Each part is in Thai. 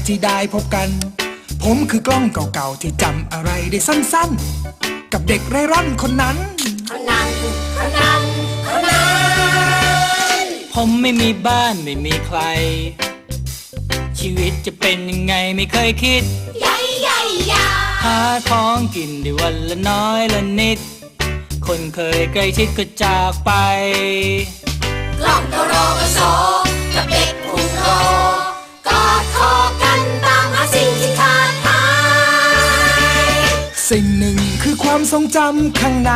กที่ได้พบกัน ผมคือกล้องเก่าๆที่จำอะไรได้สั้นๆ กับเด็กไร่ร่อนคนนั้น ผมไม่มีบ้านไม่มีใคร ชีวิตจะเป็นยังไงไม่เคยคิดหาของกินได้วันละน้อยละนิด คนเคยใกล้ชิดก็จากไป กล่องโตโรมาโซกับเด็กพุงโร กอดคอกันตามหาสิ่งที่ขาดหาย สิ่งหนึ่งคือความทรงจำข้างใน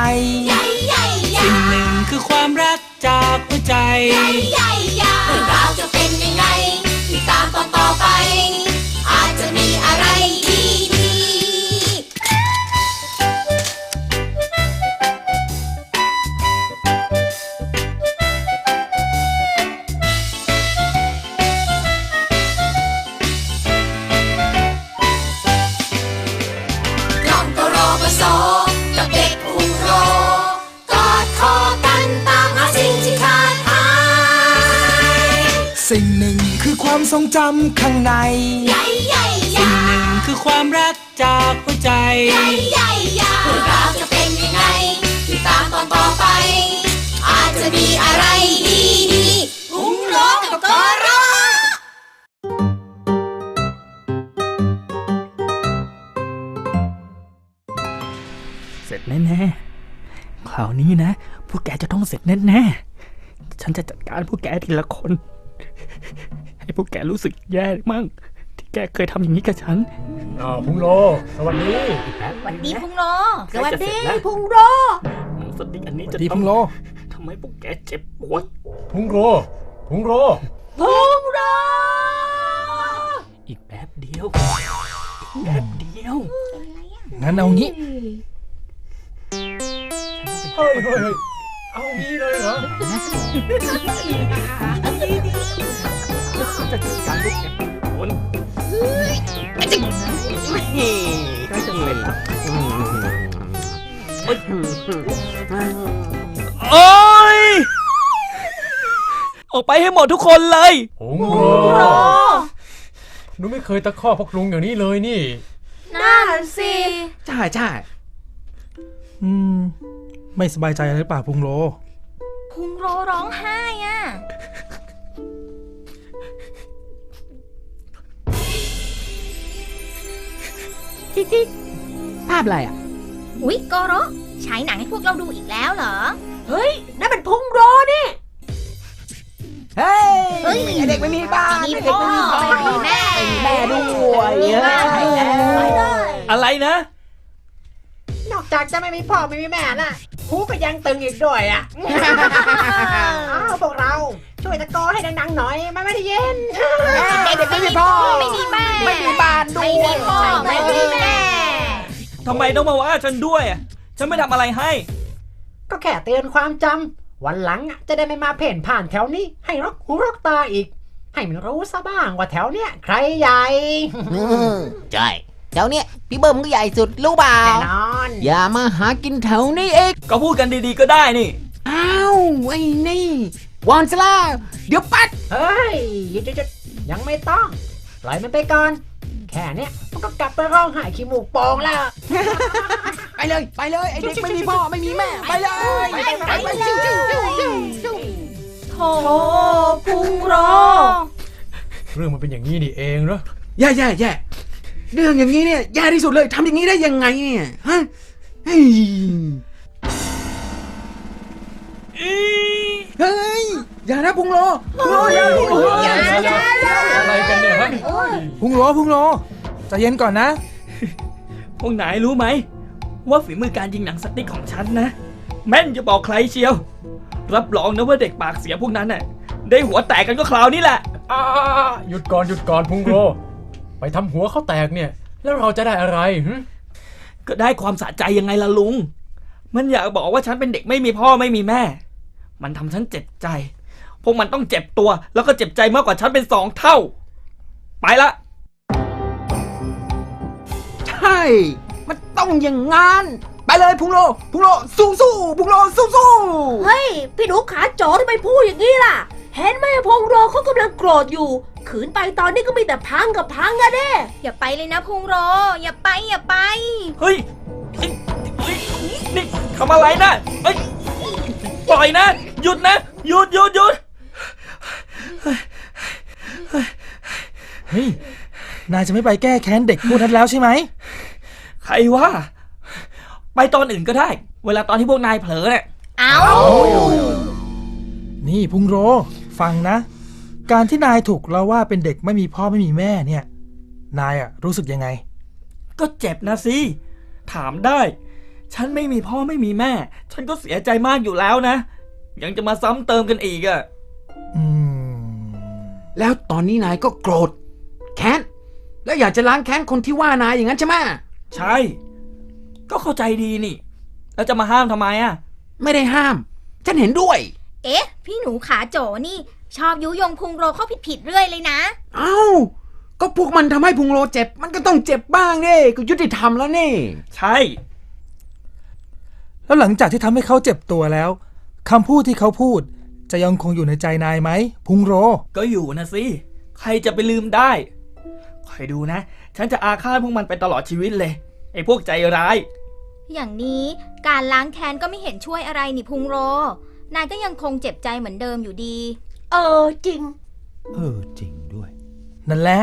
ใหญ่ใหญ่ใหญ่สิ่งหนึ่งคือความรักจากหัวใจ ใหญ่ใหญ่ใหญ่เรื่องราวจะเป็นยังไงติดตามตอนต่อไป ทรงจำข้างในใหญ่ใหญ่ใหญ่สิ่งหนึ่งคือความรักจากหัวใจใหญ่ใหญ่ใหญ่เรื่อราจะเป็นยังไงติดตามตอนต่อไป อาจจะมีอะไรดีดีพุงโรกับกอรเสร็จแน่ๆคราวนี้นะ พวกแกจะต้องเสร็จแน่ๆ ฉันจะจัดการพวกแกทีละคน ให้พวกแกรู้สึกแย่มั่ง ที่แกเคยทำอย่างนี้กับฉัน อ้าวพุงโล สวัสดีสวัสดีพุงโลสวัสดีพุงโลหนังสติ๊กอันนี้จะดีพุงโลทำไมพวกแกเจ็บปวดพุงโลพุงโลพุงโลอีกแป๊บเดียวอีกแป๊บเดียวงั้นเอางี้เฮ้ยเฮ้ยเฮ้ยเอางี้เลยเหรอ จะจัดการพวกแกคนใกล้จะเสร็จแล้วโอ้ย ออกไปให้หมดทุกคนเลยพุงโลหนูไม่เคยตะคอกพวกลุงอย่างนี้เลยนี่ นั่นสิใช่ใช่อืม ไม่สบายใจอะไรหรือเปล่าพุงโล พุงโลร้องไห้อะ ภาพอะไรอะ อุ๊ยกอโรฉายหนังให้พวกเราดูอีกแล้วเหรอ เฮ้ยนั่นเป็นพุงโรนี่ เฮ้ยเฮ้ยไอ้เด็กไม่มีบ้านไม่มีไอ้เด็กไม่มีพ่อพ่อไม่มีแม่ไม่มีแม่ด้วยไม่มีแม่เฮ้ยอะไรนะ นอกจากจะไม่มีพ่อไม่มีแม่น่ะหูก็ยังตึงอีกด้วยอะ อ้าวพวกเรา ช่วยตะโกนให้ดังๆหน่อยมันไม่ได้ยินไอ้เด็กไม่มีพ่อไม่มีแม่ไม่มีบ้านด้วไม่ยมีพ่อไม่มีแม่ทำไมต้องมาว่าฉันด้วยอะฉันไม่ทำอะไรให้ ก็แค่เตือนความจำวันหลังอะจะได้ไม่มาเพ่นผ่านแถวนี้ ให้รกหูรกตาอีก ให้มันรู้ซะบ้างว่าแถวเนี้ยใครใหญ่ใช่แถวเนี้ยพี่เบิ้มก็ใหญ่สุดรู้เปล่าแน่นอน อย่ามาหากินแถวนี้เองก็พูดกันดีๆก็ได้นี่อ้าวไอ้นี่ วอนซะแล้วเดี๋ยวปัด เฮ้ยหยุดหยุดหยุดยังไม่ต้อง ปล่อยมันไปก่อน แค่เนี้ยมันก็กลับไปร้องไห้ขี้มูกโป่งแล้ว ไปเลย ไปเลยไอ้เด็กไม่มีพ่อไม่มีแม่ ไปเลยไปไปไปเลยโถพุงโลเรื่องมันเป็นอย่างนี้นี่เองเหรอ แย่แย่แย่เรื่องอย่างนี้เนี่ยแย่ที่สุดเลยทำอย่างนี้ได้ยังไงเนี่ยฮะเฮ้ยเฮ้ย อย่านะพุงโลพุงโลอย่าพุงโลอย่าอะไรกันเนี่ยฮะพุงโลพุงโลใจเย็นก่อนนะ พวกนายรู้ไหม ว่าฝีมือการยิงหนังสติ๊กของฉันนะ แม่นจะบอกใครเชียว รับรองนะว่าเด็กปากเสียพวกนั้นน่ะได้หัวแตกกันก็คราวนี้แหละหยุดก่อนหยุดก่อนพุงโลไปทำหัวเขาแตกเนี่ย แล้วเราจะได้อะไรก็ได้ความสะใจยังไงล่ะลุง มันอยากบอกว่าฉันเป็นเด็กไม่มีพ่อไม่มีแม่ มันทำฉันเจ็บใจ พวกมันต้องเจ็บตัว แล้วก็เจ็บใจมากกว่าฉันเป็นสองเท่า ไปละ ใช่ มันต้องอย่างงั้นไปเลยพุงโล พุงโล สู้สู้พุงโลสู้สู้เฮ้ย พี่หนูขาโจทำไมพูดอย่างนี้ล่ะ เห็นไหมพงโรเขากำลังโกรธอยู่ ขืนไปตอนนี้ก็มีแต่พังกับพังอะเด้อย่าไปเลยนะพุงโร อย่าไปอย่าไป เฮ้ยเฮ้ยเฮ้ยนี่ทำอะไรนะเฮ้ยปล่อยนะ หยุดนะ หยุดหยุดหยุด เฮ้ย นายจะไม่ไปแก้แค้นเด็กพวกนั้นแล้วใช่ไหม ใครว่าไปตอนอื่นก็ได้ เวลาตอนที่พวกนายเผลอเนี่ย เอานี่พุงโร ฟังนะ การที่นายถูกเราว่าเป็นเด็กไม่มีพ่อไม่มีแม่เนี่ย นายอะรู้สึกยังไง ก็เจ็บนะสิ ถามได้ ฉันไม่มีพ่อไม่มีแม่ ฉันก็เสียใจมากอยู่แล้วนะ ยังจะมาซ้ำเติมกันอีกอะอืม แล้วตอนนี้นายก็โกรธแค้น แล้วอยากจะล้างแค้นคนที่ว่านายอย่างนั้นใช่ไหมใช่ ก็เข้าใจดีนี่ แล้วจะมาห้ามทำไมอะไม่ได้ห้าม ฉันเห็นด้วย เอ๊ะ พี่หนูขาโจนี่ ชอบยุยงพุงโรเข้าผิดๆเรื่อยเลยนะ เอ้า ก็พวกมันทำให้พุงโรเจ็บ มันก็ต้องเจ็บบ้างนี่ก็ยุติธรรมแล้วนี่ ใช่ แล้วหลังจากที่ทำให้เขาเจ็บตัวแล้วคำพูดที่เขาพูด จะยังคงอยู่ในใจนายไหม พุงโร ก็อยู่นะสิ ใครจะไปลืมได้คอยดูนะ ฉันจะอาฆาตพวกมันไปตลอดชีวิตเลย ไอ้พวกใจร้าย อย่างนี้การล้างแค้นก็ไม่เห็นช่วยอะไรนี่พุงโร นายก็ยังคงเจ็บใจเหมือนเดิมอยู่ดี เออจริง เออจริงด้วย นั่นแหละ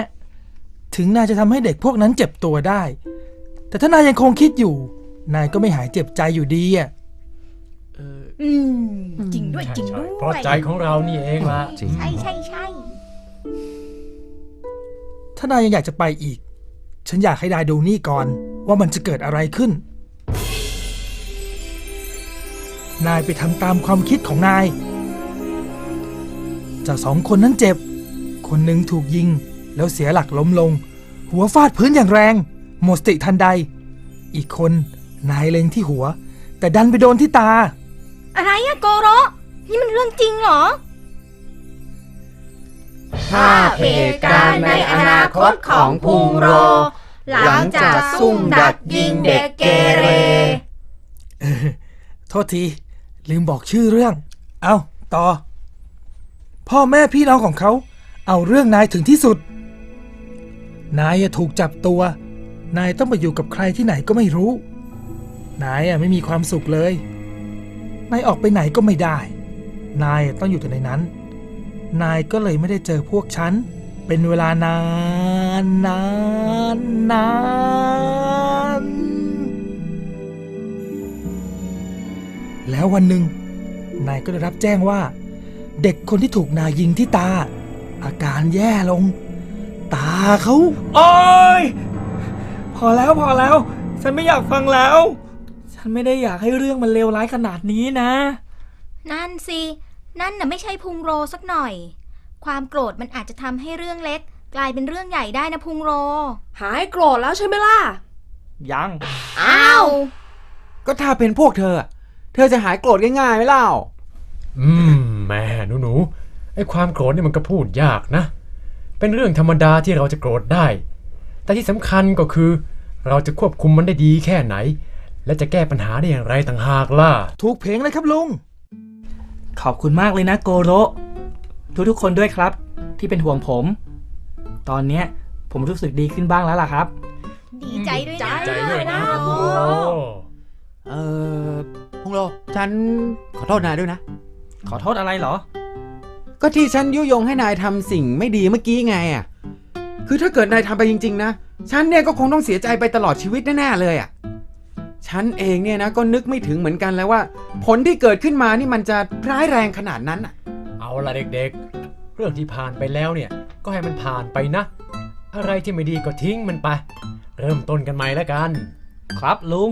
ถึงนายจะทำให้เด็กพวกนั้นเจ็บตัวได้ แต่ถ้านายยังคงคิดอยู่ นายก็ไม่หายเจ็บใจอยู่ดีอะ อืมจริงด้วยจริงด้วยเพราะใจของเรานี่เองละจริง ใช่ใช่ใช่ถ้านายยังอยากจะไปอีก ฉันอยากให้นายดูนี่ก่อนว่ามันจะเกิดอะไรขึ้น นายไปทำตามความคิดของนายเจ้าสองคนนั้นเจ็บ คนหนึ่งถูกยิง แล้วเสียหลักล้มลง หัวฟาดพื้นอย่างแรง หมดสติทันใด อีกคนนายเล็งที่หัว แต่ดันไปโดนที่ตา อะไรอะโกโรนี่มันเรื่องจริงเหรอ ภาพเหตุการณ์ในอนาคตของพุงโร หลังจากซุ่มดักยิงเด็กเกเร โทษที ลืมบอกชื่อเรื่อง เอาต่อ พ่อแม่พี่น้องของเขา เอาเรื่องนายถึงที่สุด นายอะถูกจับตัว นายต้องไปอยู่กับใครที่ไหนก็ไม่รู้ นายอะไม่มีความสุขเลย นายออกไปไหนก็ไม่ได้ นายต้องอยู่แต่ในนั้น นายก็เลยไม่ได้เจอพวกฉัน เป็นเวลานานนานนานแล้ววันหนึ่งนายก็ได้รับแจ้งว่า เด็กคนที่ถูกนายยิงที่ตา อาการแย่ลง ตาเขา โอ้ย พอแล้วพอแล้ว ฉันไม่อยากฟังแล้ว ฉันไม่ได้อยากให้เรื่องมันเลวร้ายขนาดนี้นะ นั่นสิ นั่นน่ะไม่ใช่พุงโรสักหน่อย ความโกรธมันอาจจะทำให้เรื่องเล็ก กลายเป็นเรื่องใหญ่ได้นะพุงโร หายโกรธแล้วใช่ไหมล่ะ ยัง อ้าว ก็ถ้าเป็นพวกเธออะเธอจะหายโกรธง่ายๆไหมเล่า อืมแม่หนูหนูๆไอ้ความโกรธนี่มันก็พูดยากนะ เป็นเรื่องธรรมดาที่เราจะโกรธได้ แต่ที่สำคัญก็คือ เราจะควบคุมมันได้ดีแค่ไหน และจะแก้ปัญหาได้อย่างไรต่างหากล่ะ ถูกเพลงเลยครับลุง ขอบคุณมากเลยนะโกโรทุกๆคนด้วยครับ ที่เป็นห่วงผม ตอนเนี้ยผมรู้สึกดีขึ้นบ้างแล้วล่ะครับ ดีใจด้วยนะใจด้วยนะโกพุงโรโรเออพงโลฉันขอโทษนายด้วยนะ ขอโทษอะไรเหรอ ก็ที่ฉันยุยงให้นายทำสิ่งไม่ดีเมื่อกี้ไงอะ คือถ้าเกิดนายทำไปจริง ๆ นะ ฉันเนี่ยก็คงต้องเสียใจไปตลอดชีวิตแน่ๆเลยอะ ฉันเองเนี่ยนะก็นึกไม่ถึงเหมือนกันแล้วว่า ผลที่เกิดขึ้นมานี่มันจะร้ายแรงขนาดนั้นอะ เอาละเด็กๆ เรื่องที่ผ่านไปแล้วเนี่ยก็ให้มันผ่านไปนะ อะไรที่ไม่ดีก็ทิ้งมันไป เริ่มต้นกันใหม่แล้วกัน ครับลุง